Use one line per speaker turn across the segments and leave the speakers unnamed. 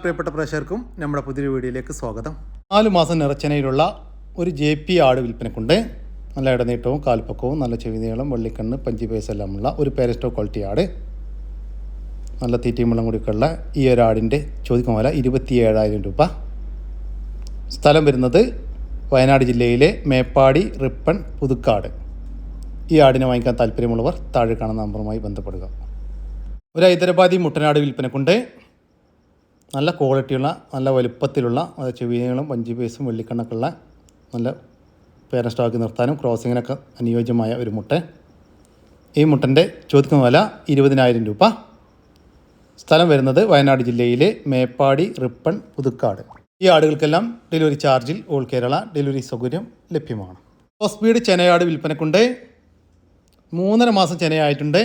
പ്രിയപ്പെട്ട പ്രേക്ഷകർക്കും നമ്മുടെ പുതിയൊരു വീഡിയോയിലേക്ക് സ്വാഗതം. നാല് മാസം നിറച്ചനയിലുള്ള ഒരു ജെ പി ആട് വിൽപ്പനക്കുണ്ട്. നല്ല ഇടനീട്ടവും കാൽപ്പക്കവും നല്ല ചെവി നീളം വെള്ളിക്കണ്ണ് പഞ്ചി പേസ് എല്ലാമുള്ള ഒരു പേരസ്റ്റോ ക്വാളിറ്റി ആട്. നല്ല തീറ്റയും വെള്ളം കൂടിയൊക്കെയുള്ള ഈ ഒരു ആടിന്റെ ചോദിക്കും വില ഇരുപത്തി ഏഴായിരം രൂപ. സ്ഥലം വരുന്നത് വയനാട് ജില്ലയിലെ മേപ്പാടി റിപ്പൺ പുതുക്കാട്. ഈ ആടിനെ വാങ്ങിക്കാൻ താല്പര്യമുള്ളവർ താഴെ കാണുന്ന നമ്പറുമായി ബന്ധപ്പെടുക. ഒരു ഹൈദരാബാദി മുട്ടനാട് വിൽപ്പനക്കുണ്ട്. നല്ല ക്വാളിറ്റിയുള്ള നല്ല വലുപ്പത്തിലുള്ള അത് വഞ്ചി പീസും വെള്ളിക്കണ്ണൊക്കെ ഉള്ള നല്ല പേരൻസ്റ്റാക്കി നിർത്താനും ക്രോസിങ്ങിനൊക്കെ അനുയോജ്യമായ ഒരു മുട്ട. ഈ മുട്ടന്റെ ചോദിക്കുന്ന വില ഇരുപതിനായിരം രൂപ. സ്ഥലം വരുന്നത് വയനാട് ജില്ലയിലെ മേപ്പാടി റിപ്പൺ പുതുക്കാട്. ഈ ആടുകൾക്കെല്ലാം ഡെലിവറി ചാർജിൽ ഓൾ കേരള ഡെലിവറി സൗകര്യം ലഭ്യമാണ്. സ്പീഡ് ചെനയാട് വിൽപ്പനക്കുണ്ട്. മൂന്നര മാസം ചെനയായിട്ടുണ്ട്.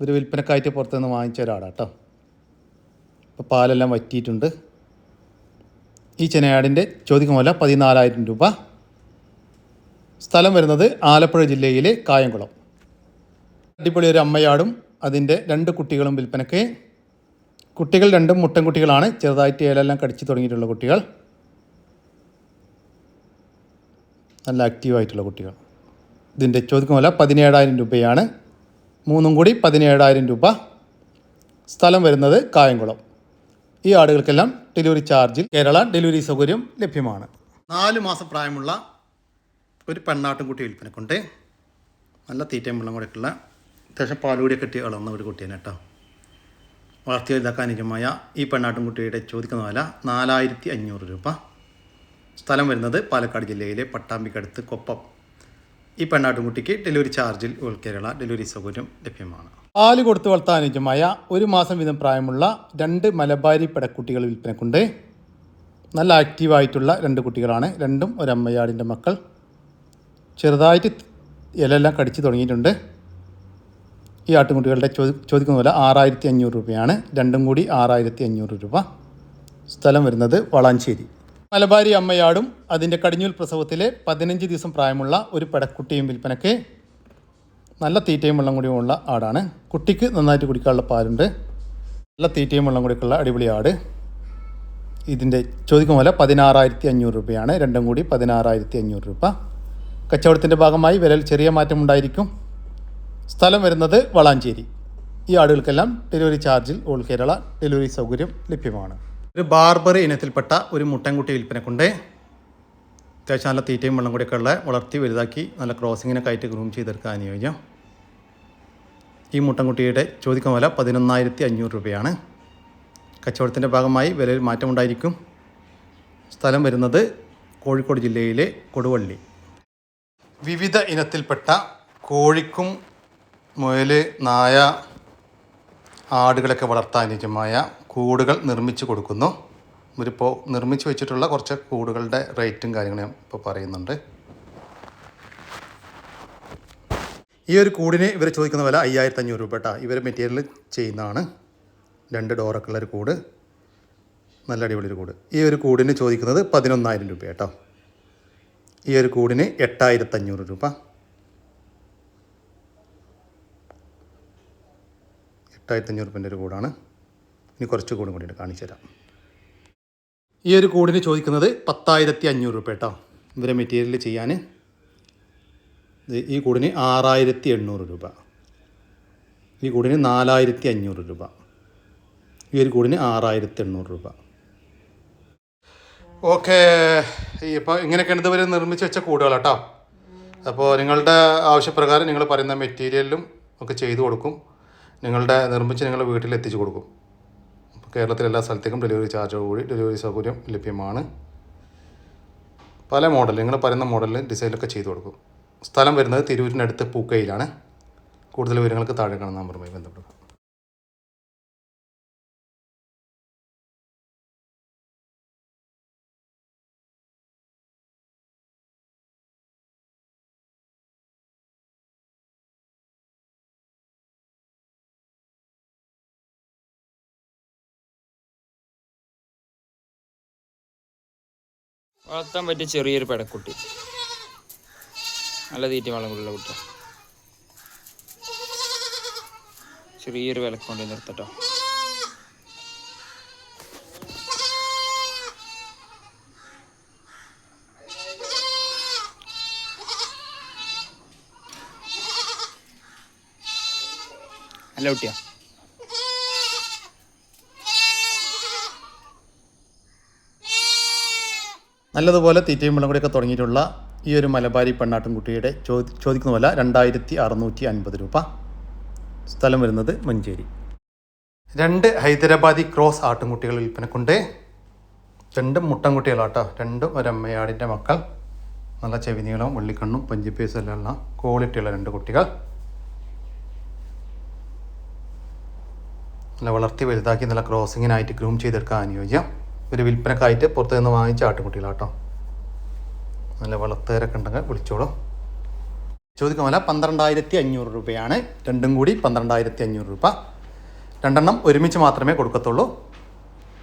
ഒരു വിൽപ്പനക്കായിട്ട് പുറത്തുനിന്ന് വാങ്ങിച്ച ഒരാടാട്ടോ ഇപ്പോൾ പാലെല്ലാം വറ്റിയിട്ടുണ്ട്. ഈ ചെനയാടിന്റെ ചോദ്യം വില പതിനാലായിരം രൂപ. സ്ഥലം വരുന്നത് ആലപ്പുഴ ജില്ലയിലെ കായംകുളം. അടിപൊളി ഒരു അമ്മയാടും അതിന്റെ രണ്ട് കുട്ടികളും വിൽപ്പനയ്ക്ക്. കുട്ടികൾ രണ്ടും മുട്ടൻ കുട്ടികളാണ്. ചെറുതായിട്ട് ഏലെല്ലാം കടിച്ചു തുടങ്ങിയിട്ടുള്ള കുട്ടികൾ. നല്ല ആക്റ്റീവായിട്ടുള്ള കുട്ടികൾ. ഇതിന്റെ ചോദ്യം വില പതിനേഴായിരം രൂപയാണ്. മൂന്നും കൂടി പതിനേഴായിരം രൂപ. സ്ഥലം വരുന്നത് കായംകുളം. ഈ ആടുകൾക്കെല്ലാം ഡെലിവറി ചാർജിൽ കേരള ഡെലിവറി സൗകര്യം ലഭ്യമാണ്. നാല് മാസം പ്രായമുള്ള ഒരു പെണ്ണാട്ടുംകുട്ടി വിൽപ്പനക്കുണ്ട് നല്ല തീറ്റയും വെള്ളം കൂടെയൊക്കെയുള്ള അത്യാവശ്യം പാലുകൂടിയൊക്കെ കെട്ടി വളർന്ന ഒരു കുട്ടിയാണ് കേട്ടോ. വളർത്തി വലുതാക്കാൻ അനുജമായ ഈ പെണ്ണാട്ടുംകുട്ടിയുടെ ചോദിക്കുന്ന വില നാലായിരത്തി അഞ്ഞൂറ് രൂപ. സ്ഥലം വരുന്നത് പാലക്കാട് ജില്ലയിലെ പട്ടാമ്പിക്കടുത്ത് കൊപ്പം. ഈ പെണ്ണാട്ടുംകുട്ടിക്ക് ഡെലിവറി ചാർജിൽ ഓൾ കേരള ഡെലിവറി സൗകര്യം ലഭ്യമാണ്. പാൽ കൊടുത്ത് വളർത്താൻ അനുജമായ ഒരു മാസം വീതം പ്രായമുള്ള രണ്ട് മലബാരി പെടക്കുട്ടികൾ വിൽപ്പനക്കുണ്ട്. നല്ല ആക്റ്റീവായിട്ടുള്ള രണ്ട് കുട്ടികളാണ്. രണ്ടും ഒരമ്മയാടിന്റെ മക്കൾ. ചെറുതായിട്ട് ഇലയെല്ലാം കടിച്ചു തുടങ്ങിയിട്ടുണ്ട്. ഈ ആട്ടുംകുട്ടികളുടെ ചോദി ചോദിക്കുന്ന പോലെ ആറായിരത്തി അഞ്ഞൂറ് രൂപയാണ്. രണ്ടും കൂടി ആറായിരത്തി അഞ്ഞൂറ് രൂപ. സ്ഥലം വരുന്നത് വളാഞ്ചേരി. മലബാരി അമ്മയാടും അതിന്റെ കടിഞ്ഞൂൽ പ്രസവത്തിലെ പതിനഞ്ച് ദിവസം പ്രായമുള്ള ഒരു പെടക്കുട്ടിയും വിൽപ്പനയ്ക്ക് നല്ല തീറ്റയും വെള്ളം കൂടിയുമുള്ള ആടാണ്. കുട്ടിക്ക് നന്നായിട്ട് കുടിക്കാനുള്ള പാലുണ്ട്. നല്ല തീറ്റയും വെള്ളം കൂടിയൊക്കെയുള്ള അടിപൊളി ആട്. ഇതിന്റെ ചോദിക്കും പോലെ പതിനാറായിരത്തി അഞ്ഞൂറ് രൂപയാണ്. രണ്ടും കൂടി പതിനാറായിരത്തി അഞ്ഞൂറ് രൂപ. കച്ചവടത്തിന്റെ ഭാഗമായി വിലയിൽ ചെറിയ മാറ്റമുണ്ടായിരിക്കും സ്ഥലം വരുന്നത് വളാഞ്ചേരി. ഈ ആടുകൾക്കെല്ലാം ഡെലിവറി ചാർജിൽ ഓൾ കേരള ഡെലിവറി സൗകര്യം ലഭ്യമാണ്. ഒരു ബാർബർ ഇനത്തിൽപ്പെട്ട ഒരു മുട്ടൻകുട്ടി വിൽപ്പനക്കുണ്ട്. അത്യാവശ്യം നല്ല തീറ്റയും വെള്ളം കൂടിയൊക്കെ ഉള്ള വളർത്തി വലുതാക്കി നല്ല ക്രോസിങ്ങിനൊക്കെ ആയിട്ട് ഗ്രൂം ചെയ്തെടുക്കാൻ അനുയോജ്യം. ഈ മുട്ടൻകുട്ടിയുടെ ചോദിക്കുന്ന വില പതിനൊന്നായിരത്തി അഞ്ഞൂറ് രൂപയാണ്. കച്ചവടത്തിന്റെ ഭാഗമായി വിലയിൽ മാറ്റമുണ്ടായിരിക്കും സ്ഥലം വരുന്നത് കോഴിക്കോട് ജില്ലയിലെ കൊടുവള്ളി. വിവിധ ഇനത്തിൽപ്പെട്ട കോഴിക്കും മുയൽ നായ ആടുകളൊക്കെ വളർത്താൻ അനുയോജ്യമായ കൂടുകൾ നിർമ്മിച്ചു കൊടുക്കുന്നു. ഇവരിപ്പോൾ നിർമ്മിച്ച് വെച്ചിട്ടുള്ള കുറച്ച് കൂടുകളുടെ റേറ്റും കാര്യങ്ങളും ഞാൻ ഇപ്പോൾ പറയുന്നുണ്ട്. ഈ ഒരു കൂടിന് ഇവർ ചോദിക്കുന്ന വില അയ്യായിരത്തി അഞ്ഞൂറ് രൂപ കേട്ടോ ഇവർ മെറ്റീരിയൽ ചെയ്യുന്നതാണ്. രണ്ട് ഡോറൊക്കെ ഉള്ളൊരു കൂട്. നല്ല അടിപൊളി ഒരു കൂട്. ഈ ഒരു കൂടിന് ചോദിക്കുന്നത് പതിനൊന്നായിരം രൂപ കേട്ടോ ഈ ഒരു കൂടിന് എട്ടായിരത്തഞ്ഞൂറ് രൂപ. എട്ടായിരത്തഞ്ഞൂറ് രൂപേന്റെ ഒരു കൂടാണ്. ഇനി കുറച്ച് കൂടും കൂടി കാണിച്ചു തരാം. ഈ ഒരു കൂടിന് ചോദിക്കുന്നത് പത്തായിരത്തി അഞ്ഞൂറ് രൂപ കേട്ടോ. ഇവരെ മെറ്റീരിയൽ ചെയ്യാൻ. ഈ കൂടിന് ആറായിരത്തി എണ്ണൂറ് രൂപ. ഈ കൂടിന് നാലായിരത്തി അഞ്ഞൂറ് രൂപ. ഈ ഒരു കൂടിന് ആറായിരത്തി എണ്ണൂറ് രൂപ. ഓക്കെ. ഇപ്പോൾ ഇങ്ങനെയൊക്കെയാണ് ഇതുവരെ നിർമ്മിച്ച് വെച്ച കൂടുകൾ കേട്ടോ അപ്പോൾ നിങ്ങളുടെ ആവശ്യപ്രകാരം നിങ്ങൾ പറയുന്ന മെറ്റീരിയലും ഒക്കെ ചെയ്തു കൊടുക്കും. നിങ്ങളുടെ നിർമ്മിച്ച് നിങ്ങൾ വീട്ടിൽ എത്തിച്ചു കൊടുക്കും. കേരളത്തിലെ എല്ലാ സ്ഥലത്തേക്കും ഡെലിവറി ചാർജോടുകൂടി ഡെലിവറി സൗകര്യം ലഭ്യമാണ്. പല മോഡൽ നിങ്ങൾ പറയുന്ന മോഡലിൽ ഡിസൈനൊക്കെ ചെയ്തു കൊടുക്കും. സ്ഥലം വരുന്നത് തിരൂരിനടുത്ത് പൂക്കയിലാണ്. കൂടുതൽ വിവരങ്ങൾക്ക് താഴെ കാണുന്ന നമ്പറുമായി ബന്ധപ്പെടുക.
വളർത്താൻ പറ്റിയ ചെറിയൊരു പെടക്കുട്ടി. നല്ല തീറ്റ വളം കൊണ്ടുള്ള കുട്ടി ചെറിയൊരു വിലക്കൊണ്ട് നിർത്തട്ടോ. നല്ല കുട്ടിയാ.
നല്ലതുപോലെ തീറ്റയും വെള്ളം കൂടിയൊക്കെ തുടങ്ങിയിട്ടുള്ള ഈ ഒരു മലബാരി പെണ്ണാട്ടുംകുട്ടിയുടെ ചോദി ചോദിക്കുന്ന വില രണ്ടായിരത്തി അറുന്നൂറ്റി അൻപത് രൂപ. സ്ഥലം വരുന്നത് മഞ്ചേരി. രണ്ട് ഹൈദരാബാദി ക്രോസ് ആട്ടുംകുട്ടികൾ വിൽപ്പനക്കുണ്ട്. രണ്ടും മുട്ടൻകുട്ടികളാട്ടോ. രണ്ടും ഒരമ്മയാടിന്റെ മക്കൾ. നല്ല ചെവിനീളം ഉള്ളിക്കണ്ണും പഞ്ചിപ്പേസും എല്ലാം ഉള്ള ക്വാളിറ്റിയുള്ള രണ്ട് കുട്ടികൾ. നല്ല വളർത്തി വലുതാക്കി നല്ല ക്രോസിങ്ങിനായിട്ട് ഗ്രൂം ചെയ്തെടുക്കാൻ അനുയോജ്യം. ഒരു വിൽപ്പനക്കായിട്ട് പുറത്തു നിന്ന് വാങ്ങിച്ച ആട്ടുകുട്ടികളാട്ടോ. നല്ല വളർത്തേരൊക്കെ ഉണ്ടെങ്കിൽ വിളിച്ചോളൂ. ചോദിക്കുമല്ല പന്ത്രണ്ടായിരത്തി അഞ്ഞൂറ് രൂപയാണ്. രണ്ടും കൂടി പന്ത്രണ്ടായിരത്തി അഞ്ഞൂറ് രൂപ. രണ്ടെണ്ണം ഒരുമിച്ച് മാത്രമേ കൊടുക്കത്തുള്ളൂ.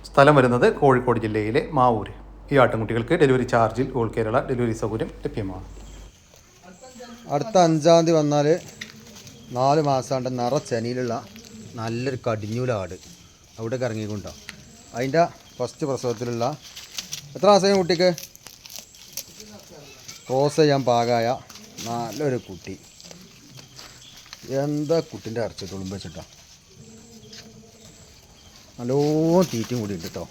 സ്ഥലം വരുന്നത് കോഴിക്കോട് ജില്ലയിലെ മാവൂര്. ഈ ആട്ടുംകുട്ടികൾക്ക് ഡെലിവറി ചാർജിൽ ഓൾ കേരള ഡെലിവറി സൗകര്യം ലഭ്യമാണ്.
അടുത്ത അഞ്ചാം തീയതി വന്നാൽ നാല് മാസമാണ്ട് നിറച്ചനിയിലുള്ള നല്ലൊരു കടിഞ്ഞൂലാട്. അവിടെ ഇറങ്ങിക്കൊണ്ടോ അതിന്റെ ഫസ്റ്റ് പ്രസവത്തിലുള്ള എത്ര മാസം കുട്ടിക്ക്? ക്രോസ് ചെയ്യാൻ പാകമായ നല്ലൊരു കുട്ടി. എന്താ കുട്ടിന്റെ ഇറച്ചി തുളുമ്പ് വെച്ചിട്ടാ? നല്ലോ തീറ്റയും കൂടി ഉണ്ട് കേട്ടോ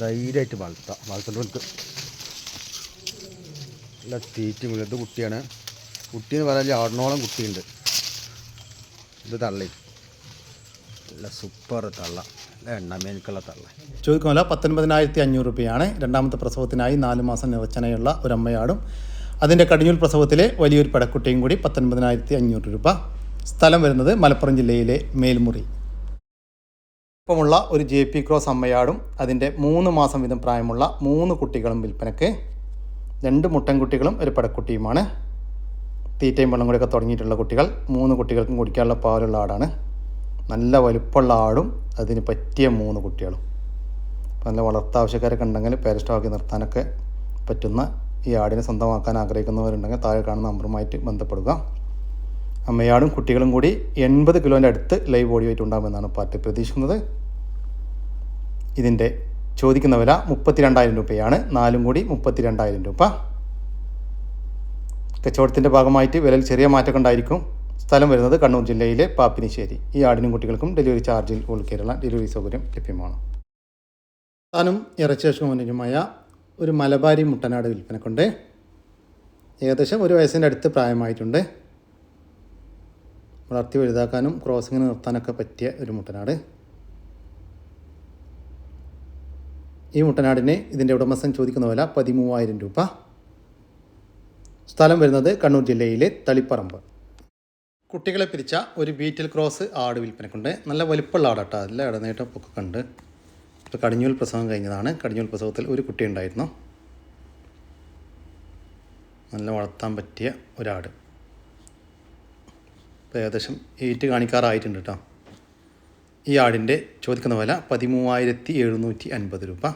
ധൈര്യമായിട്ട് വളർത്താം വളർത്തുന്നവർക്ക് നല്ല തീറ്റയും കൂടി ഇത് കുട്ടിയാണ്. കുട്ടി എന്ന് പറഞ്ഞാൽ ആടിനോളം കുട്ടിയുണ്ട്. ഇത് തള്ളി. നല്ല സൂപ്പർ തള്ള. എണ്ണമേനിക്കുള്ള തള്ള
ചോദിക്കുമല്ല പത്തൊൻപതിനായിരത്തി അഞ്ഞൂറ് രൂപയാണ്. രണ്ടാമത്തെ പ്രസവത്തിനായി നാല് മാസം നിറച്ചനയുള്ള ഒരു അമ്മയാടും അതിന്റെ കടിഞ്ഞൂൽ പ്രസവത്തിലെ വലിയൊരു പടക്കുട്ടിയും കൂടി പത്തൊൻപതിനായിരത്തി അഞ്ഞൂറ് രൂപ. സ്ഥലം വരുന്നത് മലപ്പുറം ജില്ലയിലെ മേൽമുറി. ഒപ്പമുള്ള ഒരു ജെ പി ക്രോസ് അമ്മയാടും അതിന്റെ മൂന്ന് മാസം വീതം പ്രായമുള്ള മൂന്ന് കുട്ടികളും വിൽപ്പനയ്ക്ക് രണ്ട് മുട്ടൻകുട്ടികളും ഒരു പടക്കുട്ടിയുമാണ്. തീറ്റയും വെള്ളം കൂടിയൊക്കെ തുടങ്ങിയിട്ടുള്ള കുട്ടികൾ. മൂന്ന് കുട്ടികൾക്കും കുടിക്കാനുള്ള പാലുള്ള ആടാണ്. നല്ല വലുപ്പമുള്ള ആടും അതിന് പറ്റിയ മൂന്ന് കുട്ടികളും. നല്ല വളർത്താവശ്യക്കാരൊക്കെ ഉണ്ടെങ്കിൽ പേര് സ്റ്റോക്കി നിർത്താനൊക്കെ പറ്റുന്ന ഈ ആടിനെ സ്വന്തമാക്കാൻ ആഗ്രഹിക്കുന്നവരുണ്ടെങ്കിൽ താഴെ കാണുന്ന നമ്പറുമായിട്ട് ബന്ധപ്പെടുക. അമ്മയാടും കുട്ടികളും കൂടി എൺപത് കിലോന്റെ അടുത്ത് ലൈവ് ബോഡി വെയിറ്റ് ഉണ്ടാകുമെന്നാണ് പാർട്ടി പ്രതീക്ഷിക്കുന്നത്. ഇതിന്റെ ചോദിക്കുന്ന വില മുപ്പത്തി രണ്ടായിരം രൂപയാണ്. നാലും കൂടി മുപ്പത്തി രണ്ടായിരം രൂപ. കച്ചവടത്തിന്റെ ഭാഗമായിട്ട് വിലയിൽ ചെറിയ മാറ്റമൊക്കെ ഉണ്ടായിരിക്കും. സ്ഥലം വരുന്നത് കണ്ണൂർ ജില്ലയിലെ പാപ്പിനിശ്ശേരി. ഈ ആടിനും കുട്ടികൾക്കും ഡെലിവറി ചാർജിൽ ഓൾ കേരള ഡെലിവറി സൗകര്യം ലഭ്യമാണ്. താനും ഇറച്ചേഷുമായ ഒരു മലബാരി മുട്ടനാട് വിൽപ്പനക്കുണ്ട്. ഏകദേശം ഒരു വയസ്സിന്റെ അടുത്ത് പ്രായമായിട്ടുണ്ട്. വളർത്തി വലുതാക്കാനും ക്രോസിങ്ങിന് നിർത്താനൊക്കെ പറ്റിയ ഒരു മുട്ടനാട്. ഈ മുട്ടനാടിന് ഇതിന്റെ ഉടമസ്ഥൻ ചോദിക്കുന്ന വില പതിമൂവായിരം രൂപ. സ്ഥലം വരുന്നത് കണ്ണൂർ ജില്ലയിലെ തളിപ്പറമ്പ്. കുട്ടികളെ പിരിച്ച ഒരു ബീറ്റിൽ ക്രോസ് ആട് വിൽപ്പനക്കുണ്ട്. നല്ല വലിപ്പമുള്ള ആടാട്ടോ. അതിൽ ഇടനേട്ടം ഒക്കെ കണ്ട് ഇപ്പോൾ കടിഞ്ഞൂൽ പ്രസവം കഴിഞ്ഞതാണ്. കടിഞ്ഞൂൽ പ്രസവത്തിൽ ഒരു കുട്ടി ഉണ്ടായിരുന്നു. നല്ല വളർത്താൻ പറ്റിയ ഒരാട്. ഇപ്പോൾ ഏകദേശം എയ്റ്റ് കാണിക്കാറായിട്ടുണ്ട് കേട്ടോ ഈ ആടിന്റെ ചോദിക്കുന്ന വില പതിമൂവായിരത്തി എഴുന്നൂറ്റി അൻപത് രൂപ.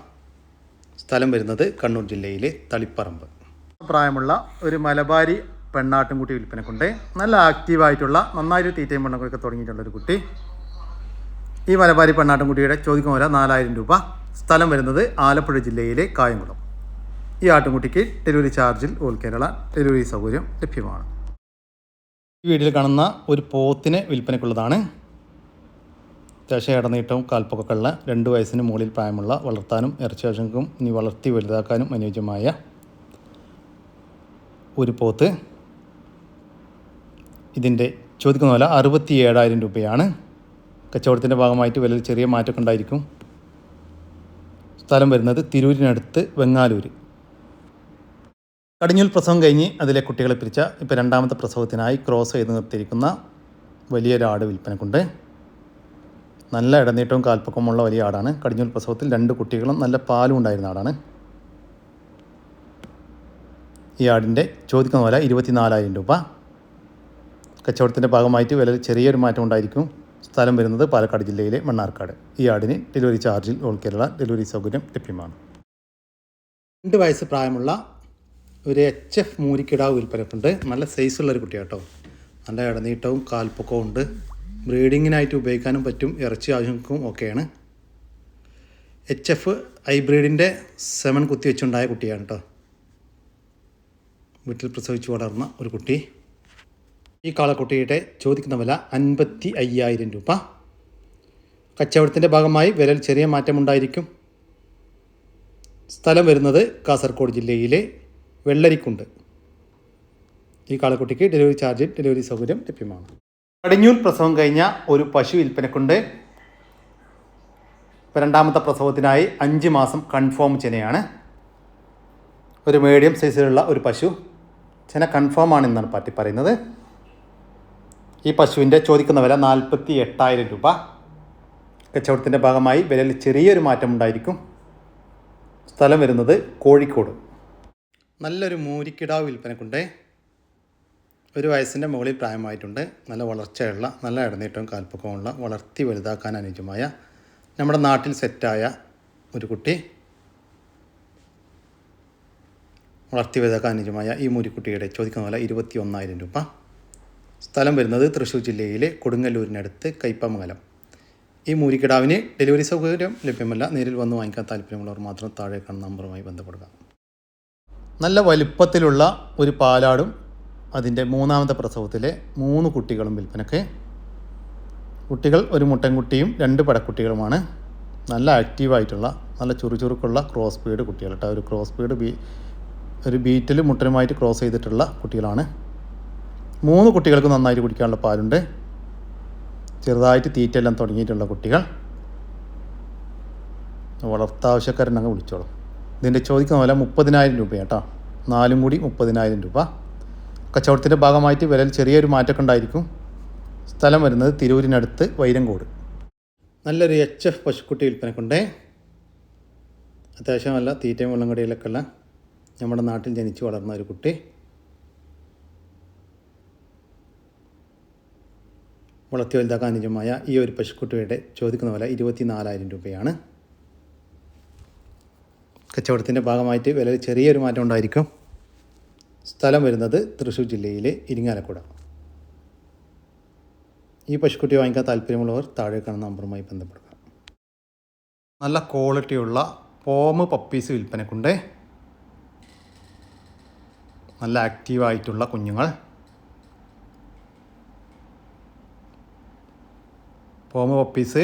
സ്ഥലം വരുന്നത് കണ്ണൂർ ജില്ലയിലെ തളിപ്പറമ്പ്. പ്രായമുള്ള ഒരു മലബാരി പെണ്ണാട്ടുംകുട്ടി വിൽപ്പനക്കുണ്ട്. നല്ല ആക്റ്റീവായിട്ടുള്ള നന്നായിട്ട് തീറ്റയും പെണ്ണൊക്കെ തുടങ്ങിയിട്ടുള്ളൊരു കുട്ടി. ഈ മലബാരി പെണ്ണാട്ടുംകുട്ടിയുടെ ചോദിക്കുന്ന വില നാലായിരം രൂപ. സ്ഥലം വരുന്നത് ആലപ്പുഴ ജില്ലയിലെ കായംകുളം. ഈ ആട്ടുംകുട്ടിക്ക് ഡെലിവറി ചാർജിൽ ഓൾ കേരള ഡെലിവറി സൗകര്യം ലഭ്യമാണ്. ഈ വീഡിയോയിൽ കാണുന്ന ഒരു പോത്തിന് വിൽപ്പനയ്ക്കുള്ളതാണ്. അത്യാവശ്യം ഇടനീട്ടവും കാൽപ്പൊക്കെ ഉള്ള രണ്ട് വയസ്സിന് മുകളിൽ പ്രായമുള്ള വളർത്താനും ഇറച്ചിയാശങ്കും ഇനി വളർത്തി വലുതാക്കാനും അനുയോജ്യമായ ഒരു പോത്ത്. ഇതിന്റെ ചോദിക്കുന്ന വില അറുപത്തി ഏഴായിരം രൂപയാണ്. കച്ചവടത്തിന്റെ ഭാഗമായിട്ട് വിലയിൽ ചെറിയ മാറ്റമൊക്കെ ഉണ്ടായിരിക്കും. സ്ഥലം വരുന്നത് തിരൂരിനടുത്ത് വെങ്ങാലൂര്. കടിഞ്ഞൂൽ പ്രസവം കഴിഞ്ഞ് അതിലെ കുട്ടികളെ പിരിച്ച ഇപ്പോൾ രണ്ടാമത്തെ പ്രസവത്തിനായി ക്രോസ് ചെയ്ത് നിർത്തിയിരിക്കുന്ന വലിയൊരാട് വിൽപ്പനക്കുണ്ട്. നല്ല ഇടനീട്ടവും കാൽപ്പക്കമുള്ള വലിയ ആടാണ്. കടിഞ്ഞൂൽ പ്രസവത്തിൽ രണ്ട് കുട്ടികളും നല്ല പാലും ഉണ്ടായിരുന്ന ആടാണ്. ഈ ആടിന്റെ ചോദിക്കുന്ന വില ഇരുപത്തിനാലായിരം രൂപ. കച്ചവടത്തിന്റെ ഭാഗമായിട്ട് വില ചെറിയൊരു മാറ്റം ഉണ്ടായിരിക്കും. സ്ഥലം വരുന്നത് പാലക്കാട് ജില്ലയിലെ മണ്ണാർക്കാട്. ഈ ആടിന് ഡെലിവറി ചാർജിൽ ഓൾ കേരള ഡെലിവറി സൗകര്യം ലഭ്യമാണ്. രണ്ട് വയസ്സ് പ്രായമുള്ള ഒരു എച്ച് എഫ് മൂരിക്കിടാവ് വിൽപ്പനക്കുണ്ട്. നല്ല സൈസുള്ള ഒരു കുട്ടിയാട്ടോ. നല്ല ഇടനീട്ടവും കാൽപ്പൊക്കവും ഉണ്ട്. ബ്രീഡിങ്ങിനായിട്ട് ഉപയോഗിക്കാനും പറ്റും. ഇറച്ചി ആവശ്യങ്ങൾക്കും ഒക്കെയാണ്. എച്ച് എഫ് ഹൈബ്രിഡിന്റെ സെവൻ കുത്തിവെച്ചുണ്ടായ കുട്ടിയാണ് കേട്ടോ വീട്ടിൽ പ്രസവിച്ച് വളർന്ന ഒരു കുട്ടി. ഈ കാളക്കുട്ടിയുടെ ചോദിക്കുന്ന വില അൻപത്തി അയ്യായിരം രൂപ. കച്ചവടത്തിന്റെ ഭാഗമായി വിലയിൽ ചെറിയ മാറ്റമുണ്ടായിരിക്കും. സ്ഥലം വരുന്നത് കാസർഗോഡ് ജില്ലയിലെ വെള്ളരിക്കുണ്ട്. ഈ കാളക്കുട്ടിക്ക് ഡെലിവറി ചാർജ് ഡെലിവറി സൗകര്യം ലഭ്യമാണ്. കടിഞ്ഞൂൽ പ്രസവം കഴിഞ്ഞ ഒരു പശു വിൽപ്പനക്കുണ്ട്. രണ്ടാമത്തെ പ്രസവത്തിനായി അഞ്ച് മാസം കൺഫേം ചെനയാണ്. ഒരു മീഡിയം സൈസിലുള്ള ഒരു പശു. ചെന കൺഫേം ആണെന്നാണ് പാർട്ടി പറയുന്നത്. ഈ പശുവിന്റെ ചോദിക്കുന്ന വില നാൽപ്പത്തി എട്ടായിരം രൂപ. കച്ചവടത്തിന്റെ ഭാഗമായി വിലയിൽ ചെറിയൊരു മാറ്റം ഉണ്ടായിരിക്കും. സ്ഥലം വരുന്നത് കോഴിക്കോട്. നല്ലൊരു മൂരിക്കിടാവ് വിൽപ്പനക്കുണ്ട്. ഒരു വയസ്സിന്റെ മുകളിൽ പ്രായമായിട്ടുണ്ട്. നല്ല വളർച്ചയുള്ള നല്ല ഇടനീട്ടവും കാൽപ്പക്കമുള്ള വളർത്തി വലുതാക്കാൻ അനുയോജ്യമായ നമ്മുടെ നാട്ടിൽ സെറ്റായ ഒരു കുട്ടി. വളർത്തി വലുതാക്കാൻ അനുയോജ്യമായ ഈ മൂരിക്കുട്ടിയുടെ ചോദിക്കുന്ന പോലെ ഇരുപത്തി ഒന്നായിരം രൂപ. സ്ഥലം വരുന്നത് തൃശ്ശൂർ ജില്ലയിലെ കൊടുങ്ങല്ലൂരിനടുത്ത് കൈപ്പമംഗലം ഈ മൂരിക്കിടാവിന് ഡെലിവറി സൗകര്യം ലഭ്യമല്ല. നേരിൽ വന്ന് വാങ്ങിക്കാൻ താല്പര്യമുള്ളവർ മാത്രം താഴെ കാണുന്ന നമ്പറുമായി ബന്ധപ്പെടുക. നല്ല വലിപ്പത്തിലുള്ള ഒരു പാലാടും അതിന്റെ മൂന്നാമത്തെ പ്രസവത്തിലെ മൂന്ന് കുട്ടികളും വിൽപ്പനക്ക്. കുട്ടികൾ ഒരു മുട്ടൻകുട്ടിയും രണ്ട് പടക്കുട്ടികളുമാണ്. നല്ല ആക്റ്റീവായിട്ടുള്ള നല്ല ചുറുചുറുക്കുള്ള ക്രോസ് ബീഡ് കുട്ടികൾ കേട്ടോ ഒരു ക്രോസ് ബീഡ് ബീ ഒരു ബീറ്റിൽ മുട്ടനുമായിട്ട് ക്രോസ് ചെയ്തിട്ടുള്ള കുട്ടികളാണ്. മൂന്ന് കുട്ടികൾക്ക് നന്നായിട്ട് കുടിക്കാനുള്ള പാലുണ്ട്. ചെറുതായിട്ട് തീറ്റയെല്ലാം തുടങ്ങിയിട്ടുള്ള കുട്ടികൾ. വളർത്താവശ്യക്കാരനങ്ങ് വിളിച്ചോളും. ഇതിന്റെ ചോദിക്കുന്ന വില മുപ്പതിനായിരം രൂപ കേട്ടോ നാലും കൂടി മുപ്പതിനായിരം രൂപ. കച്ചവടത്തിന്റെ ഭാഗമായിട്ട് വിലയിൽ ചെറിയൊരു മാറ്റമൊക്കെ ഉണ്ടായിരിക്കും. സ്ഥലം വരുന്നത് തിരൂരിനടുത്ത് വൈരങ്കോട്. നല്ലൊരു എച്ച് എഫ് പശുക്കുട്ടി വിൽപ്പനക്കുണ്ടേ അത്യാവശ്യം നല്ല തീറ്റയും വെള്ളം കടിയിലൊക്കെയുള്ള നമ്മുടെ നാട്ടിൽ ജനിച്ചു വളർന്ന ഒരു കുട്ടി. വളർത്തി വലുതാക്കാൻ അനുജമായ ഈ ഒരു പശുക്കുട്ടിയുടെ ചോദിക്കുന്ന വില ഇരുപത്തി നാലായിരം രൂപയാണ്. കച്ചവടത്തിന്റെ ഭാഗമായിട്ട് വിലയിൽ ചെറിയൊരു മാറ്റം ഉണ്ടായിരിക്കും. സ്ഥലം വരുന്നത് തൃശ്ശൂർ ജില്ലയിലെ ഇരിങ്ങാലക്കുട. ഈ പശുക്കുട്ടി വാങ്ങിക്കാൻ താല്പര്യമുള്ളവർ താഴെ കാണുന്ന നമ്പറുമായി ബന്ധപ്പെടുക. നല്ല ക്വാളിറ്റിയുള്ള പോമ് പപ്പീസ് വിൽപ്പനക്കുണ്ട്. നല്ല ആക്റ്റീവായിട്ടുള്ള കുഞ്ഞുങ്ങൾ. പോമ പപ്പീസ്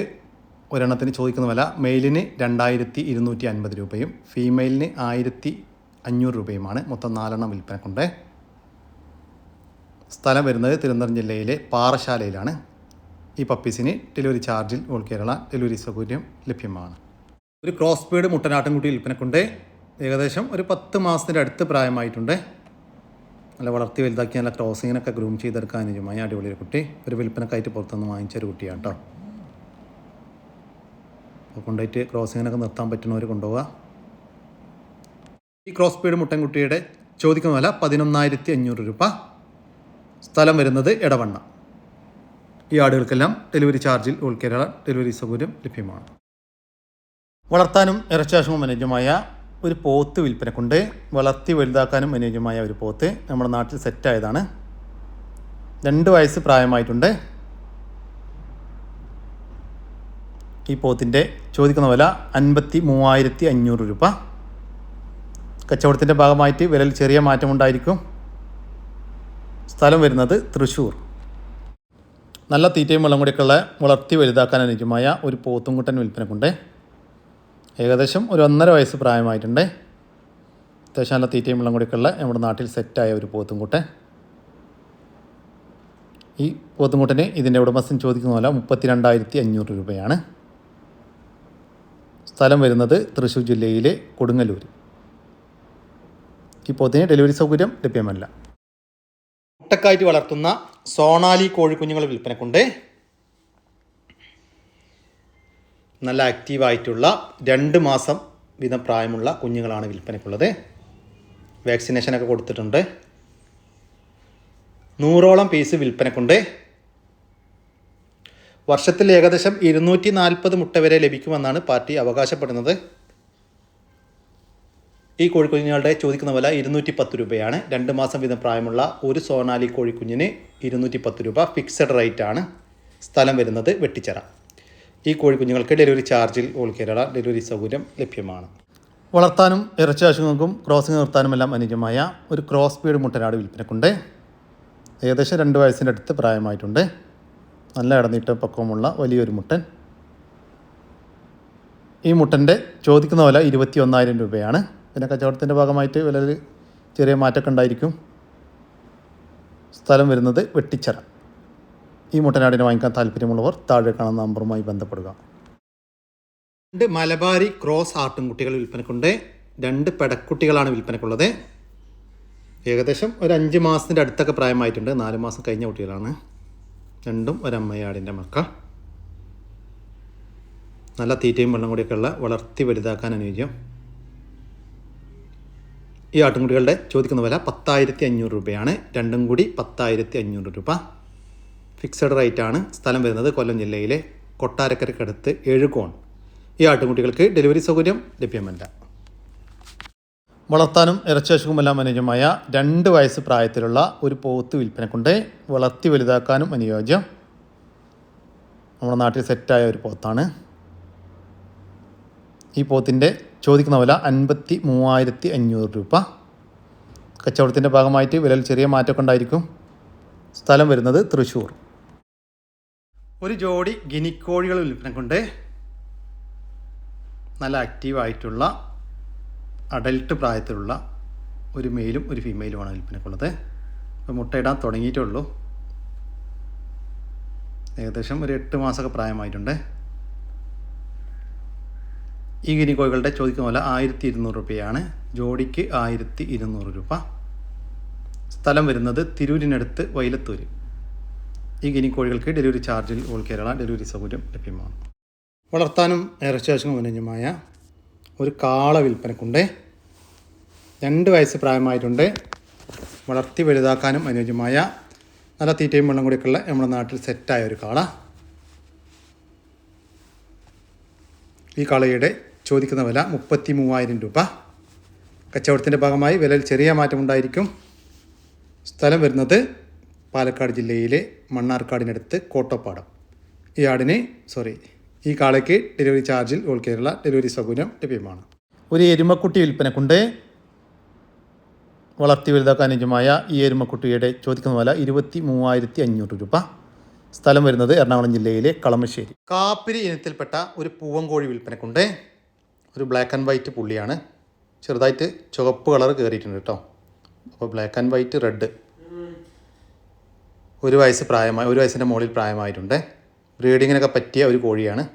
ഒരെണ്ണത്തിന് ചോദിക്കുന്ന വില മെയിലിന് രണ്ടായിരത്തി ഇരുന്നൂറ്റി അൻപത് രൂപയും ഫീമെയിലിന് ആയിരത്തി അഞ്ഞൂറ് രൂപയുമാണ് മൊത്തം നാലെണ്ണം വിൽപ്പനക്കുണ്ട് സ്ഥലം വരുന്നത് തിരുവനന്തപുരം ജില്ലയിലെ പാറശാലയിലാണ്. ഈ പപ്പീസിന് ഡെലിവറി ചാർജിൽ ഓൾ കേരള ഡെലിവറി സൗകര്യം ലഭ്യമാണ്. ഒരു ക്രോസ് ബീഡ് മുട്ടനാട്ടിൻകുട്ടി വിൽപ്പനക്കുണ്ട് ഏകദേശം ഒരു പത്ത് മാസത്തിന്റെ അടുത്ത് പ്രായമായിട്ടുണ്ട്. നല്ല വളർത്തി വലുതാക്കി നല്ല ക്രോസിങ്ങിനൊക്കെ ഗ്രൂം ചെയ്തെടുക്കാൻ അനുജമായ അടിപൊളി ഒരു കുട്ടി. ഒരു വിൽപ്പനക്കായിട്ട് പുറത്തുനിന്ന് വാങ്ങിച്ച ഒരു കുട്ടിയാണ് കേട്ടോ കൊണ്ടുപോയിട്ട് ക്രോസിങ്ങിനൊക്കെ നിർത്താൻ പറ്റുന്നവർ കൊണ്ടുപോവുക. ഈ ക്രോസ് പീഡ് മുട്ടൻകുട്ടിയുടെ ചോദിക്കുന്ന വില പതിനൊന്നായിരത്തി അഞ്ഞൂറ് രൂപ. സ്ഥലം വരുന്നത് ഇടവണ്ണ ഈ ആടുകൾക്കെല്ലാം ഡെലിവറി ചാർജിൽ ഓൾ കേരള ഡെലിവറി സൗകര്യം ലഭ്യമാണ്. വളർത്താനും ഇറച്ചാശവും അനുയോജ്യമായ ഒരു പോത്ത് വിൽപ്പനക്കുണ്ട്. വളർത്തി വലുതാക്കാനും അനുയോജ്യമായ ഒരു പോത്ത് നമ്മുടെ നാട്ടിൽ സെറ്റായതാണ് രണ്ട് വയസ്സ് പ്രായമായിട്ടുണ്ട്. ഈ പോത്തിന്റെ ചോദിക്കുന്ന വില അൻപത്തി മൂവായിരത്തി അഞ്ഞൂറ് രൂപ. കച്ചവടത്തിന്റെ ഭാഗമായിട്ട് വിലയിൽ ചെറിയ മാറ്റമുണ്ടായിരിക്കും സ്ഥലം വരുന്നത് തൃശ്ശൂർ. നല്ല തീറ്റയും വെള്ളം കൂടിയൊക്കെയുള്ള വളർത്തി വലുതാക്കാൻ അനുയോജ്യമായ ഒരു പോത്തുംകുട്ടൻ വിൽപ്പനക്കുണ്ട് ഏകദേശം ഒരു ഒന്നര വയസ്സ് പ്രായമായിട്ടുണ്ട്. അത്യാവശ്യം നല്ല തീറ്റയും വെള്ളം കൂടിയൊക്കെയുള്ള നമ്മുടെ നാട്ടിൽ സെറ്റായ ഒരു പോത്തുംകുട്ടൻ. ഈ പോത്തുംകുട്ടന് ഇതിന്റെ ഉടമസ്ഥൻ ചോദിക്കുന്ന പോലെ മുപ്പത്തി രണ്ടായിരത്തി അഞ്ഞൂറ് രൂപയാണ്. സ്ഥലം വരുന്നത് തൃശ്ശൂർ ജില്ലയിലെ കൊടുങ്ങല്ലൂർ ഈ പോത്തിന് ഡെലിവറി സൗകര്യം ലഭ്യമല്ല. മുട്ടക്കായിട്ട് വളർത്തുന്ന സോണാലി കോഴിക്കുഞ്ഞുങ്ങൾ വിൽപ്പനക്കുണ്ട്. നല്ല ആക്റ്റീവായിട്ടുള്ള രണ്ട് മാസം വീതം പ്രായമുള്ള കുഞ്ഞുങ്ങളാണ് വിൽപ്പനക്കുള്ളത്. വാക്സിനേഷനൊക്കെ കൊടുത്തിട്ടുണ്ട്. നൂറോളം പീസ് വിൽപ്പനക്കുണ്ട്. വർഷത്തിൽ ഏകദേശം ഇരുന്നൂറ്റി നാൽപ്പത് മുട്ട വരെ ലഭിക്കുമെന്നാണ് പാർട്ടി അവകാശപ്പെടുന്നത്. ഈ കോഴിക്കുഞ്ഞുങ്ങളുടെ ചോദിക്കുന്ന വില ഇരുന്നൂറ്റി പത്ത് രൂപയാണ്. രണ്ട് മാസം വീതം പ്രായമുള്ള ഒരു സോണാലി കോഴിക്കുഞ്ഞിന് ഇരുന്നൂറ്റി പത്ത് രൂപ ഫിക്സഡ് റേറ്റ് ആണ് സ്ഥലം വരുന്നത് വെട്ടിച്ചിറ. ഈ കോഴിക്കുഞ്ഞുങ്ങൾക്ക് ഡെലിവറി ചാർജിൽ ഓൾ കേരള ഡെലിവറി സൗകര്യം ലഭ്യമാണ്. വളർത്താനും ഇറച്ചി ആവശ്യങ്ങൾക്കും ക്രോസിംഗ് നിർത്താനുമെല്ലാം അനുയോജ്യമായ ഒരു ക്രോസ് ബീഡ് മുട്ടനാട് വിൽപ്പനക്കുണ്ട്. ഏകദേശം രണ്ട് വയസ്സിന്റെ അടുത്ത് പ്രായമായിട്ടുണ്ട്. നല്ല ഇടനീട്ട പക്വമുള്ള വലിയൊരു മുട്ടൻ. ഈ മുട്ടന്റെ ചോദിക്കുന്ന വില ഇരുപത്തി ഒന്നായിരം രൂപയാണ്. പിന്നെ കച്ചവടത്തിന്റെ ഭാഗമായിട്ട് വിലയിൽ ചെറിയ മാറ്റമൊക്കെ ഉണ്ടായിരിക്കും. സ്ഥലം വരുന്നത് വെട്ടിച്ചിറ. ഈ മുട്ടനാടിനെ വാങ്ങിക്കാൻ താല്പര്യമുള്ളവർ താഴെ കാണുന്ന നമ്പറുമായി ബന്ധപ്പെടുക. രണ്ട് മലബാരി ക്രോസ് ആട്ടുംകുട്ടികൾ വിൽപ്പനക്കുണ്ട്. രണ്ട് പെടക്കുട്ടികളാണ് വിൽപ്പനക്കുള്ളത്. ഏകദേശം ഒരു അഞ്ച് മാസത്തിന്റെ അടുത്തൊക്കെ പ്രായമായിട്ടുണ്ട്. നാല് മാസം കഴിഞ്ഞ കുട്ടികളാണ്. രണ്ടും ഒരമ്മയാടിന്റെ മക്ക. നല്ല തീറ്റയും വെള്ളം കൂടിയൊക്കെയുള്ള വളർത്തി വലുതാക്കാൻ അനുയോജ്യം. ഈ ആട്ടുംകുട്ടികളുടെ ചോദിക്കുന്ന വില പത്തായിരത്തി അഞ്ഞൂറ് രൂപയാണ്. രണ്ടും കൂടി പത്തായിരത്തി അഞ്ഞൂറ് രൂപ. ഫിക്സഡ് റേറ്റ് ആണ്. സ്ഥലം വരുന്നത് കൊല്ലം ജില്ലയിലെ കൊട്ടാരക്കരക്കടുത്ത് എഴുകോൺ ഈ ആട്ടുംകുട്ടികൾക്ക് ഡെലിവറി സൗകര്യം ലഭ്യമല്ല. വളർത്താനും ഇറച്ചിവശക്കുമെല്ലാം അനുയോജ്യമായ രണ്ട് വയസ്സ് പ്രായത്തിലുള്ള ഒരു പോത്ത് വിൽപ്പനക്കുണ്ട്. വളർത്തി വലുതാക്കാനും അനുയോജ്യം. നമ്മുടെ നാട്ടിൽ സെറ്റായ ഒരു പോത്താണ്. ഈ പോത്തിന്റെ ചോദിക്കുന്ന വില അൻപത്തി മൂവായിരത്തി അഞ്ഞൂറ് രൂപ. കച്ചവടത്തിന്റെ ഭാഗമായിട്ട് വിലയിൽ ചെറിയ മാറ്റമൊക്കെ ഉണ്ടായിരിക്കും. സ്ഥലം വരുന്നത് തൃശ്ശൂർ ഒരു ജോഡി ഗിനിക്കോഴികൾ വിൽപ്പനക്കുണ്ട്. നല്ല ആക്റ്റീവായിട്ടുള്ള അഡൽട്ട് പ്രായത്തിലുള്ള ഒരു മെയിലും ഒരു ഫീമെയിലുമാണ് വിൽപ്പനക്കുള്ളത് അപ്പോൾ മുട്ടയിടാൻ തുടങ്ങിയിട്ടേ ഉള്ളൂ. ഏകദേശം ഒരു എട്ട് മാസമൊക്കെ പ്രായമായിട്ടുണ്ട്. ഈ ഗിനിക്കോയികളുടെ ചോദിക്കുന്ന പോലെ ആയിരത്തി ഇരുന്നൂറ് രൂപയാണ്. ജോഡിക്ക് ആയിരത്തി ഇരുന്നൂറ് രൂപ. സ്ഥലം വരുന്നത് തിരൂരിനടുത്ത് വൈലത്തൂര്. ഈ ഗിനിക്കോഴികൾക്ക് ഡെലിവറി ചാർജിൽ ഓൾ കേരള ഡെലിവറി സൗകര്യം ലഭ്യമാണ്. വളർത്താനും ഇറച്ചിയാശം അനുയോജ്യമായ ഒരു കാള വിൽപ്പനക്കുണ്ട്. രണ്ട് വയസ്സ് പ്രായമായിട്ടുണ്ട്. വളർത്തി വലുതാക്കാനും അനുയോജ്യമായ നല്ല തീറ്റയും വെള്ളം കൂടിയൊക്കെയുള്ള നമ്മുടെ നാട്ടിൽ സെറ്റായ ഒരു കാള. ഈ കാളയുടെ ചോദിക്കുന്ന വില മുപ്പത്തി മൂവായിരം രൂപ. കച്ചവടത്തിന്റെ ഭാഗമായി വിലയിൽ ചെറിയ മാറ്റമുണ്ടായിരിക്കും സ്ഥലം വരുന്നത് പാലക്കാട് ജില്ലയിലെ മണ്ണാർക്കാടിനടുത്ത് കോട്ടപ്പാടം. ഈ ആടിന് സോറി ഈ കാളയ്ക്ക് ഡെലിവറി ചാർജിൽ ഓൾ കേരള ഡെലിവറി സൗകര്യം ലഭ്യമാണ്. ഒരു എരുമക്കുട്ടി വിൽപ്പനക്കുണ്ട്. വളർത്തി വലുതാക്കാൻ അനുജമായ ഈ എരുമക്കുട്ടിയുടെ ചോദിക്കുന്ന വില ഇരുപത്തി മൂവായിരത്തി അഞ്ഞൂറ് രൂപ. സ്ഥലം വരുന്നത് എറണാകുളം ജില്ലയിലെ കളമശ്ശേരി. കാപ്പിരി ഇനത്തിൽപ്പെട്ട ഒരു പൂവൻകോഴി വിൽപ്പനക്കുണ്ട്. ഒരു ബ്ലാക്ക് ആൻഡ് വൈറ്റ് പുള്ളിയാണ്. ചെറുതായിട്ട് ചുവപ്പ് കളർ കയറിയിട്ടുണ്ട് കേട്ടോ. അപ്പോൾ ബ്ലാക്ക് ആൻഡ് വൈറ്റ് റെഡ് ഒരു വയസ്സ് പ്രായമായി ഒരു വയസ്സിന്റെ മുകളിൽ പ്രായമായിട്ടുണ്ട്. ബ്രീഡിങ്ങിനൊക്കെ പറ്റിയ ഒരു കോഴിയാണ്.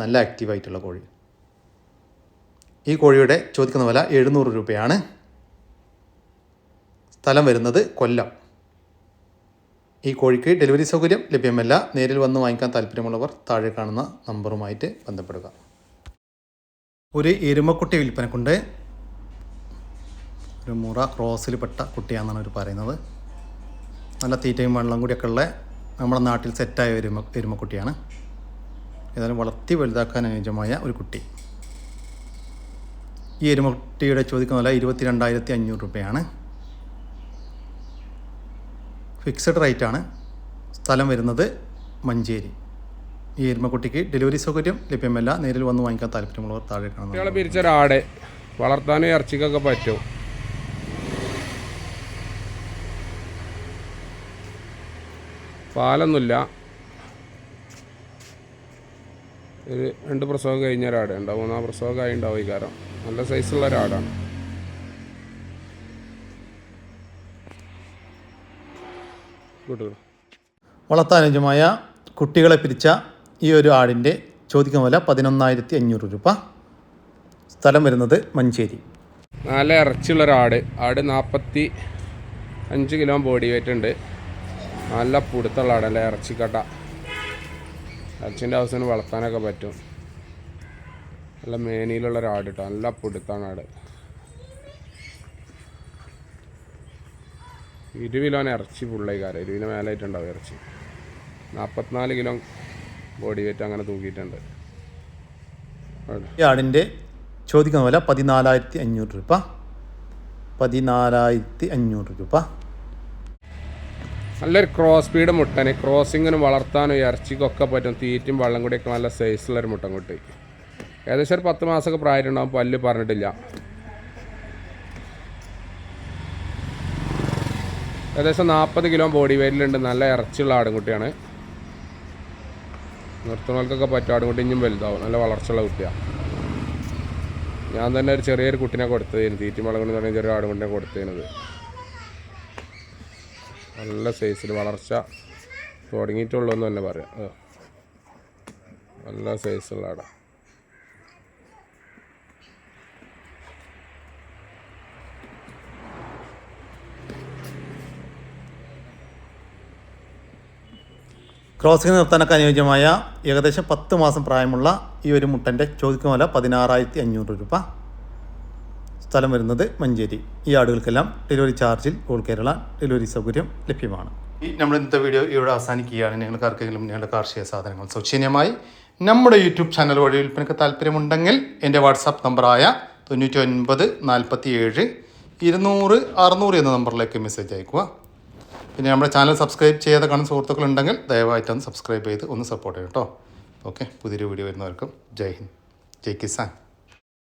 നല്ല ആക്റ്റീവായിട്ടുള്ള കോഴി. ഈ കോഴിയുടെ ചോദിക്കുന്ന വില എഴുന്നൂറ് രൂപയാണ്. സ്ഥലം വരുന്നത് കൊല്ലം. ഈ കോഴിക്ക് ഡെലിവറി സൗകര്യം ലഭ്യമല്ല. നേരിൽ വന്ന് വാങ്ങിക്കാൻ താല്പര്യമുള്ളവർ താഴെ കാണുന്ന നമ്പറുമായിട്ട് ബന്ധപ്പെടുക. ഒരു എരുമക്കുട്ടി വിൽപ്പനക്കുണ്ട്. ഒരു മുറ ക്രോസിൽപ്പെട്ട കുട്ടിയാണെന്നാണ് അവർ പറയുന്നത്. നല്ല തീറ്റയും വെള്ളം കൂടിയൊക്കെ ഉള്ള നമ്മുടെ നാട്ടിൽ സെറ്റായ ഒരു എരുമ എരുമക്കുട്ടിയാണ്. ഏതായാലും വളർത്തി വലുതാക്കാൻ അനുയോജ്യമായ ഒരു കുട്ടി. ഈ എരുമക്കുട്ടിയുടെ ചോദിക്കുന്ന വില ഇരുപത്തി രണ്ടായിരത്തി അഞ്ഞൂറ് രൂപയാണ്. ഫിക്സഡ് റേറ്റ് ആണ് സ്ഥലം വരുന്നത് മഞ്ചേരി. ഈ എരുമക്കുട്ടിക്ക് ഡെലിവറി സൗകര്യം ലഭ്യമല്ല. നേരിൽ വന്ന് വാങ്ങിക്കാൻ താല്പര്യമുള്ളവർ താഴെ കാണുന്നു
വളർത്താനും ഇറച്ചിക്കൊക്കെ പറ്റും. പാലൊന്നുമില്ല. ഒരു രണ്ട് പ്രസവം കഴിഞ്ഞ ഒരാടേ ഉണ്ടാവും. മൂന്നാം പ്രസവം കഴിഞ്ഞ ഉണ്ടാവും ഈ കാരം നല്ല സൈസുള്ള ഒരാടാണ്.
വളർത്താനുജമായ കുട്ടികളെ പിരിച്ച ഈ ഒരു ആടിന്റെ ചോദിക്കുന്ന വില പതിനൊന്നായിരത്തി അഞ്ഞൂറ് രൂപ. സ്ഥലം വരുന്നത് മഞ്ചേരി.
നല്ല ഇറച്ചിയുള്ള ആട് ആട് നാൽപ്പത്തി അഞ്ച് കിലോ ബോഡി വെയിറ്റ് ഉണ്ട്. നല്ല പുടുത്തുള്ള ആടല്ല ഇറച്ചിക്കട്ട. ഇറച്ചിന്റെ ആവശ്യത്തിന് വളർത്താനൊക്കെ പറ്റും. നല്ല മേനിയിലുള്ള ഒരാട് കേട്ടോ നല്ല പുടുത്താണ് ആട്. ഇരു ഇറച്ചി ഫുള്ളായിക്കാരം ഇരുവിന് മേലായിട്ടുണ്ടാവും ഇറച്ചി. നാൽപ്പത്തിനാല് കിലോ ബോഡി വെയിറ്റ് അങ്ങനെ തൂക്കിയിട്ടുണ്ട്.
ഈ ആടിന്റെ ചോദിക്കുന്ന പോലെ പതിനാലായിരത്തി അഞ്ഞൂറ് രൂപ. പതിനാലായിരത്തി അഞ്ഞൂറ് രൂപ.
നല്ലൊരു ക്രോസ് സ്പീഡ് മുട്ടന്. ക്രോസിങ്ങിനും വളർത്താനും ഇറച്ചിക്കൊക്കെ പറ്റും. തീറ്റും വെള്ളം കൂടിയൊക്കെ നല്ല സൈസുള്ളൊരു മുട്ടൻകുട്ടി ഏകദേശം ഒരു പത്ത് മാസമൊക്കെ പ്രായമായിട്ടുണ്ടാവും. പല്ല് പറഞ്ഞിട്ടില്ല. ഏകദേശം നാൽപ്പത് കിലോ ബോഡി വെയിറ്റിലുണ്ട് നല്ല ഇറച്ചിയുള്ള ആടുംകുട്ടിയാണ്. നിർത്തുന്നവർക്കൊക്കെ പറ്റും. ആടുംകുട്ടി ഇനിയും വലുതാവും. നല്ല വളർച്ചയുള്ള കുട്ടിയാണ് ഞാൻ തന്നെ ഒരു ചെറിയൊരു കുട്ടിനെ കൊടുത്തതിന് തീറ്റിമുളക് എന്ന് പറഞ്ഞ ചെറിയ ആടുംകുട്ടിനെ കൊടുത്തതിനത്. നല്ല സൈസിൽ വളർച്ച തുടങ്ങിയിട്ടുള്ളൂ എന്ന് തന്നെ പറയാം. നല്ല സൈസുള്ള അട
ക്രോസിംഗ് നിർത്താനൊക്കെ അനുയോജ്യമായ ഏകദേശം പത്ത് മാസം പ്രായമുള്ള ഈ ഒരു മുട്ടന്റെ ചോദിക്കുന്ന പതിനാറായിരത്തി അഞ്ഞൂറ് രൂപ. സ്ഥലം വരുന്നത് മഞ്ചേരി. ഈ ആടുകൾക്കെല്ലാം ഡെലിവറി ചാർജിൽ ഓൾ കേരള ഡെലിവറി സൗകര്യം ലഭ്യമാണ്. ഈ നമ്മുടെ ഇന്നത്തെ വീഡിയോ ഇവിടെ അവസാനിക്കുകയാണ്. നിങ്ങൾക്ക് ആർക്കെങ്കിലും നിങ്ങളുടെ കാർഷിക സാധനങ്ങൾ സൗജന്യമായി നമ്മുടെ യൂട്യൂബ് ചാനൽ വഴി വിൽപ്പനയ്ക്ക് താല്പര്യമുണ്ടെങ്കിൽ എന്റെ വാട്സാപ്പ് നമ്പറായ തൊണ്ണൂറ്റി ഒൻപത് നാൽപ്പത്തി ഏഴ് ഇരുന്നൂറ് അറുന്നൂറ് എന്ന നമ്പറിലേക്ക് മെസ്സേജ് അയക്കുക. പിന്നെ നമ്മുടെ ചാനൽ സബ്സ്ക്രൈബ് ചെയ്യാതെ കാണുന്ന സുഹൃത്തുക്കളുണ്ടെങ്കിൽ ദയവായിട്ടൊന്ന് സബ്സ്ക്രൈബ് ചെയ്ത് ഒന്ന് സപ്പോർട്ട് ചെയ്യും കേട്ടോ. ഓക്കെ പുതിയൊരു വീഡിയോ വരുന്നവർക്കും ജയ് ഹിന്ദ്. ജയ് കിസാൻ.